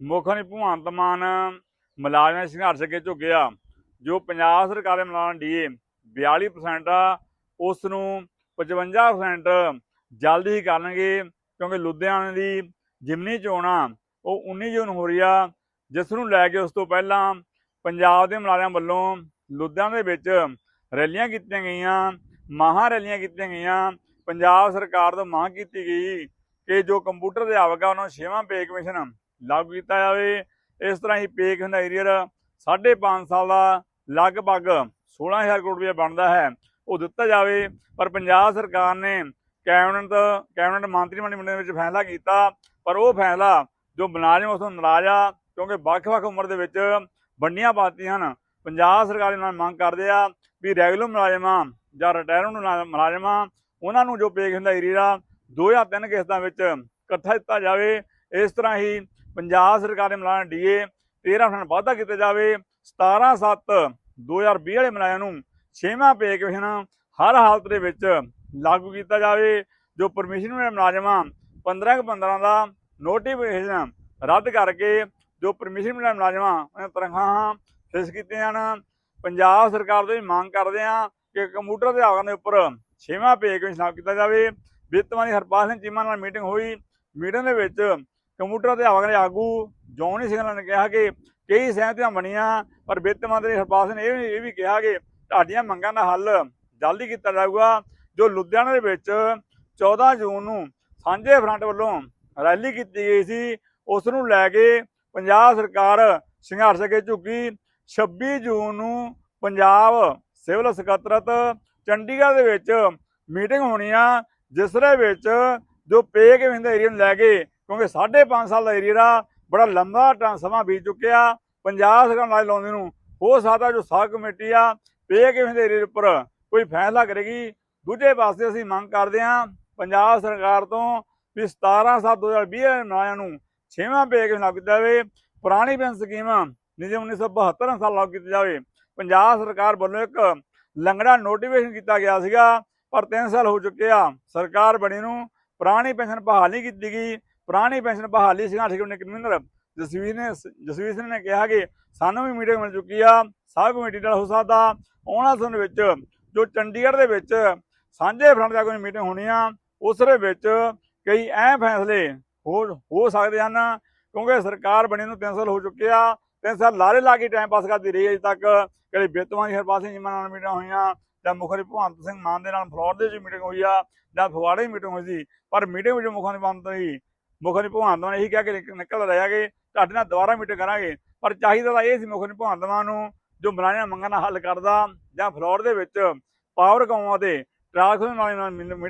ਮੁੱਖ ਮੰਤਰੀ ਭਗਵੰਤ ਮਾਨ ਮੁਲਾਜ਼ਮਾਂ ਦੇ ਸੰਘਰਸ਼ ਅੱਗੇ ਝੁਕਿਆ, ਜੋ ਪੰਜਾਬ ਸਰਕਾਰ ਦੇ ਮੁਲਾਜ਼ਮ ਡੀਏ 42% ਆ, ਉਸ ਨੂੰ 55% ਜਲਦੀ ਹੀ ਕਰਨਗੇ, ਕਿਉਂਕਿ ਲੁਧਿਆਣੇ ਦੀ ਜਿਮਨੀ ਚੋਣ ਆ, ਉਹ 19 ਜੂਨ ਹੋ ਰਹੀ ਆ, ਜਿਸ ਨੂੰ ਲੈ ਕੇ ਉਸ ਤੋਂ ਪਹਿਲਾਂ ਪੰਜਾਬ ਦੇ ਮੁਲਾਜ਼ਮਾਂ ਵੱਲੋਂ ਲੁਧਿਆਣੇ ਦੇ ਵਿੱਚ ਰੈਲੀਆਂ ਕੀਤੀਆਂ ਗਈਆਂ, ਮਹਾਂ ਰੈਲੀਆਂ ਕੀਤੀਆਂ ਗਈਆਂ, ਪੰਜਾਬ ਸਰਕਾਰ ਤੋਂ ਮੰਗ ਕੀਤੀ ਗਈ ਕਿ ਜੋ ਕੰਪਿਊਟਰ ਅਧਿਆਪਕ ਆ, ਉਹਨਾਂ ਨੂੰ ਛੇਵਾਂ ਪੇ ਕਮਿਸ਼ਨ ਲਾਗੂ ਕੀਤਾ ਜਾਵੇ। ਇਸ ਤਰ੍ਹਾਂ ਹੀ ਪੇ ਕਮਿਸ਼ਨ ਦਾ ਏਰੀਅਰ 5.5 ਸਾਲ ਦਾ ਲਗਭਗ 16000 ਕਰੋੜ ਰੁਪਏ ਬਣਦਾ ਹੈ। ਉਹ ਦਿੱਤਾ ਜਾਵੇ, ਪਰ ਪੰਜਾਬ ਸਰਕਾਰ ਨੇ ਕੈਬਨਿਟ ਕੈਬਨਿਟ ਮੰਤਰੀ ਮੰਡਲ ਵਿੱਚ ਫੈਸਲਾ ਕੀਤਾ। ਪਰ ਉਹ ਫੈਸਲਾ ਜੋ ਮੁਲਾਜ਼ਮ ਉਸ ਤੋਂ ਨਾਰਾਜ਼ ਆ, ਕਿਉਂਕਿ ਵੱਖ-ਵੱਖ ਉਮਰ ਦੇ ਵਿੱਚ ਵੰਡੀਆਂ ਪਾਤੀਆਂ ਹਨ। ਪੰਜਾਬ ਸਰਕਾਰ ਇਹਨਾਂ ਮੰਗ ਕਰਦੇ ਆ ਵੀ ਰੈਗੂਲਰ ਮੁਲਾਜ਼ਮਾਂ ਜਾਂ ਰਿਟਾਇਰਮੈਂਟ ਮੁਲਾਜ਼ਮਾਂ, ਉਹਨਾਂ ਨੂੰ ਜੋ ਪੇ ਹੁੰਦਾ ਏਰੀਆ ਦੋ ਜਾਂ ਤਿੰਨ ਕਿਸ਼ਤਾਂ ਵਿੱਚ ਇਕੱਠਾ ਦਿੱਤਾ ਜਾਵੇ। ਇਸ ਤਰ੍ਹਾਂ ਹੀ ਪੰਜਾਬ ਸਰਕਾਰ ਦੇ ਮੁਲਾਜ਼ਮ ਡੀਏ 13% ਵਾਧਾ ਕੀਤਾ ਜਾਵੇ 17 7 2020 ਵਾਲੇ ਮਲਾਇਆਂ ਨੂੰ ਛੇਵਾਂ ਪੇ ਕਮਿਸ਼ਨ ਹਰ ਹਾਲਤ ਦੇ ਵਿੱਚ ਲਾਗੂ ਕੀਤਾ ਜਾਵੇ, ਜੋ ਪਰਮਿਸ਼ਨ ਵਾਲੇ ਮੁਲਾਜ਼ਮਾਂ 15 ਕੁ 15 ਦਾ ਨੋਟੀਫਿਕੇਸ਼ਨ ਰੱਦ ਕਰਕੇ ਜੋ ਪਰਮਿਸ਼ਨ ਵਾਲੇ ਮੁਲਾਜ਼ਮਾਂ ਉਹਨਾਂ ਤਨਖਾਹਾਂ ਫਿਕਸ ਕੀਤੀਆਂ ਜਾਣ। ਪੰਜਾਬ ਸਰਕਾਰ ਤੋਂ ਵੀ ਮੰਗ ਕਰਦੇ ਆ ਕਿ ਕੰਪਿਊਟਰ ਅਧਿਆਪਕਾਂ ਦੇ ਉੱਪਰ ਛੇਵਾਂ ਪੇ ਕਮਿਸ਼ਨ ਲਾਗੂ ਕੀਤਾ ਜਾਵੇ। ਵਿੱਤ ਮੰਤਰੀ ਹਰਪਾਲ ਸਿੰਘ ਚੀਮਾ ਨਾਲ ਮੀਟਿੰਗ ਹੋਈ। ਮੀਟਿੰਗ ਦੇ ਵਿੱਚ ਕੰਪਿਊਟਰ ਅਧਿਆਪਕ ਦੇ ਆਗੂ ਜੌਨੀ ਸਿੰਘ ਨੇ ਕਿਹਾ ਕਿ ਕਈ ਸਹਿਮਤੀਆਂ ਬਣੀਆਂ, ਪਰ ਵਿੱਤ ਮੰਤਰੀ ਹਰਪਾਲ ਸਿੰਘ ਨੇ ਇਹ ਵੀ ਇਹ ਵੀ ਕਿਹਾ ਕਿ ਤੁਹਾਡੀਆਂ ਮੰਗਾਂ ਦਾ ਹੱਲ ਜਲਦੀ ਕੀਤਾ ਜਾਊਗਾ, ਜੋ ਲੁਧਿਆਣਾ ਦੇ ਵਿੱਚ 14 ਜੂਨ ਨੂੰ ਸਾਂਝੇ ਫਰੰਟ ਵੱਲੋਂ ਰੈਲੀ ਕੀਤੀ ਗਈ ਸੀ, ਉਸ ਨੂੰ ਲੈ ਕੇ ਪੰਜਾਬ ਸਰਕਾਰ ਸੰਘਰਸ਼ ਅੱਗੇ ਝੁਕੀ। 26 ਜੂਨ ਨੂੰ ਪੰਜਾਬ ਸਿਵਲ ਸਕੱਤਰਤ ਚੰਡੀਗੜ੍ਹ ਦੇ ਵਿੱਚ ਮੀਟਿੰਗ ਹੋਣੀ ਆ, ਜਿਸ ਦੇ ਵਿੱਚ ਜੋ ਪੇ ਕੇ ਵਿੰਦੇ ਏਰੀਆ ਨੂੰ ਲੈ ਕੇ ਕਿਉਂਕਿ 5.5 ਸਾਲ ਦਾ ਏਰੀਆ ਦਾ ਬੜਾ ਲੰਬਾ ਸਮਾਂ ਬੀਤ ਚੁੱਕਿਆ। ਪੰਜਾਬ ਸਰਕਾਰ ਨਾਲ ਲਾਉਂਦੇ ਨੂੰ। ਹੋ ਸਕਦਾ ਜੋ ਸਾਖ ਕਮੇਟੀ ਆ, ਪੇ ਕੇ ਵਿੰਦੇ ਏਰੀਆ ਉੱਪਰ ਕੋਈ ਫੈਸਲਾ ਕਰੇਗੀ। ਦੂਜੇ ਪਾਸੇ ਅਸੀਂ ਮੰਗ ਕਰਦੇ ਹਾਂ, ਪੰਜਾਬ ਸਰਕਾਰ ਤੋਂ ਵੀ 17 7 2020 ਨਾਇਆਂ ਨੂੰ ਛੇਵਾਂ ਪੇ ਕੇ ਲਾਗੂ ਕੀਤਾ ਜਾਵੇ। ਪੁਰਾਣੀ ਪੈਨਸ਼ਨ ਸਕੀਮ ਨਿਯਮ 1972 ਸਾਲ ਲਾਗੂ ਕੀਤੀ ਜਾਵੇ। ਪੰਜਾਬ ਸਰਕਾਰ ਵੱਲੋਂ ਇੱਕ ਲੰਗੜਾ ਨੋਟੀਫਿਕੇਸ਼ਨ ਕੀਤਾ ਗਿਆ ਸੀਗਾ, ਪਰ 3 ਸਾਲ ਹੋ ਚੁੱਕੇ ਆ। ਸਰਕਾਰ ਬਣੀ ਨੂੰ ਪੁਰਾਣੀ ਪੈਨਸ਼ਨ ਬਹਾਲੀ ਕੀਤੀ ਗਈ। ਪੁਰਾਣੀ ਪੈਨਸ਼ਨ ਬਹਾਲੀ ਸੰਘਰਸ਼ ਕਮੇਟੀ ਕਨਵੀਨਰ ਜਸਵੀਰ ਨੇ, ਜਸਵੀਰ ਸਿੰਘ ਨੇ ਕਿਹਾ ਕਿ ਸਾਨੂੰ ਵੀ ਮੀਟਿੰਗ ਮਿਲ ਚੁੱਕੀ ਆ, ਸਭ ਕਮੇਟੀ ਨਾਲ ਹੋ ਸਕਦਾ। ਉਹਨਾਂ ਸਮੇਂ ਵਿੱਚ, ਜੋ ਚੰਡੀਗੜ੍ਹ ਦੇ ਵਿੱਚ ਸਾਂਝੇ ਫਰੰਟ ਦਾ ਕੋਈ ਮੀਟਿੰਗ ਹੋਣੀ ਆ ਉਸ ਦੇ ਵਿੱਚ ਕਈ ਅਹਿਮ ਫੈਸਲੇ ਹੋ ਹੋ ਸਕਦੇ ਹਨ, ਕਿਉਂਕਿ ਸਰਕਾਰ ਬਣੀ ਨੂੰ 3 ਸਾਲ ਹੋ ਚੁੱਕੇ ਆ 3 ਸਾਲ ਲਾਰੇ ਲਾ ਕੇ ਟਾਈਮ ਪਾਸ ਕਰਦੀ ਰਹੀ ਅਜੇ ਤੱਕ। ਕਦੇ ਬੇਤਵਾਂ ਦੀ ਹਰਪਾਲ ਸਿੰਘ ਜੀਮਾ ਨਾਲ ਮੀਟਿੰਗ ਹੋਈਆਂ, ਜਾਂ ਮੁੱਖ ਮੰਤਰੀ ਭਗਵੰਤ ਸਿੰਘ ਮਾਨ ਦੇ ਨਾਲ ਫਲੋਰ ਦੇ ਵਿੱਚ ਮੀਟਿੰਗ ਹੋਈ ਆ, ਜਾਂ ਫਗਵਾੜੇ ਦੀ ਮੀਟਿੰਗ ਹੋਈ ਸੀ, ਪਰ ਮੀਟਿੰਗ ਵਿੱਚ ਮੁੱਖ ਮੰਤਰੀ ਮੁੱਖ ਮੰਤਰੀ ਭਗਵੰਤ ਮਾਨ ਨੇ ਇਹੀ ਕਿਹਾ ਕਿ ਨਿਕ- ਨਿਕਲ ਰਿਹਾ ਕਿ ਤੁਹਾਡੇ ਨਾਲ ਦੁਬਾਰਾ ਮੀਟਿੰਗ ਕਰਾਂਗੇ। ਪਰ ਚਾਹੀਦਾ ਤਾਂ ਇਹ ਸੀ ਮੁੱਖ ਮੰਤਰੀ ਭਗਵੰਤ ਮਾਨ ਨੂੰ, ਜੋ ਬੁਲਾਈਆਂ ਮੰਗਾਂ ਨਾਲ ਹੱਲ ਕਰਦਾ, ਜਾਂ ਫਲੋਰ ਦੇ ਵਿੱਚ ਪਾਵਰ ਕਾਮਾਂ ਤੇ ਟਰਾਂਸਫਰ ਨਾਲ